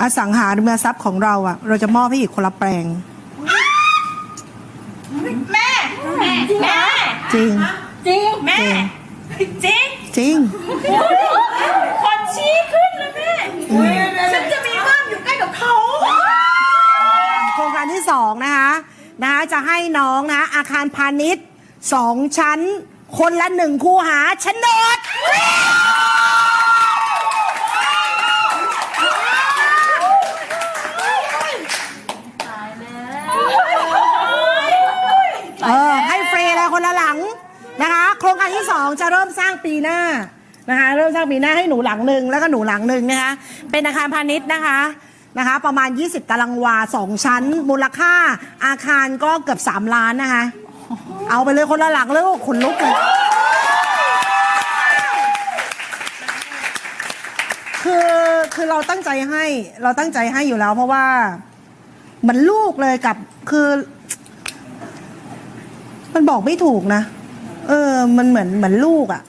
อสังหาริมทรัพย์ของเราอะ เราจะมอบให้อีกคนละแปลง แม่แม่แม่จริง จริงแม่จริงจริงคนชี้ขึ้นเลยแม่ฉันจะมีบ้านอยู่ใกล้กับเขาโครงการที่สองนะคะนะคะจะให้น้องนะอาคารพาณิชย์สองชั้น คนละหนึ่งคูหาโฉนดเออให้ฟรีเลยคนละหลังนะคะ โครงการที่สองจะเริ่มสร้างปีหน้านะคะเริ่มสร้างปีหน้าให้หนูหลังหนึ่งแล้วก็หนูหลังหนึ่งนะคะเป็นอาคารพาณิชย์นะคะนะคะ ประมาณ 20 ตารางวาสองชั้น มูลค่าอาคารก็เกือบ 3 ล้านนะคะ เอาไปเลยคนละหลังเลยขนลุกเลยคือคือเราตั้งใจให้เราตั้งใจให้อยู่แล้ว เพราะว่าเหมือนลูกเลยกับคือ มันบอกไม่ถูกนะ เออ มันเหมือนเหมือนลูกอะ่ะ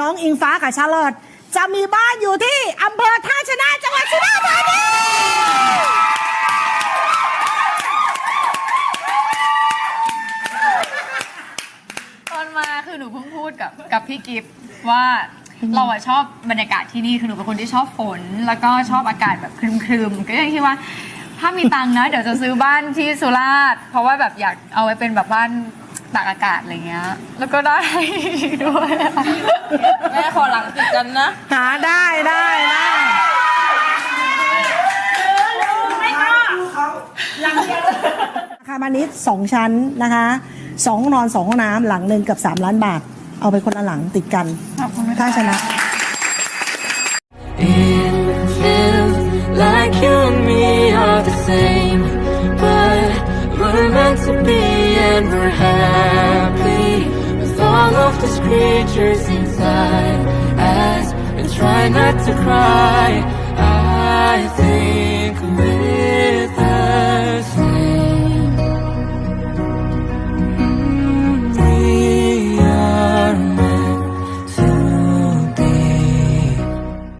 น้องอิงฟ้ากับชาลอตจะมีบ้านอยู่ที่อำเภอท่าชนะจังหวัดสุราษฎร์ธานีตอนมาคือหนูเพิ่งพูดกับกับพี่กิฟต์ว่าเราอะชอบบรรยากาศที่นี่คือหนูเป็นคนที่ชอบฝน แล้วก็ชอบอากาศแบบครึมๆก็ยังคิดว่า ถ้ามีตังค์นะ เดี๋ยวจะซื้อบ้านที่สุราษฎร์เพราะว่าแบบอยากเอาไว้เป็นแบบบ้าน ตากอากาศอะไรเงี้ย แล้วก็ได้ด้วยอะแม่ขอหลังติดกันนะหาได้ได้ได้อาคารพาณิชย์สองชั้นนะคะสองห้องนอนสองห้องน้ำหลังหนึ่งเกือบสามล้านบาท เอาไปคนละหลังติดกัน ขอบคุณค่ะท่าชนะ It feels like you and me are the same, but we're meant to be and we're happy with all of these creatures inside us and try not to cry. I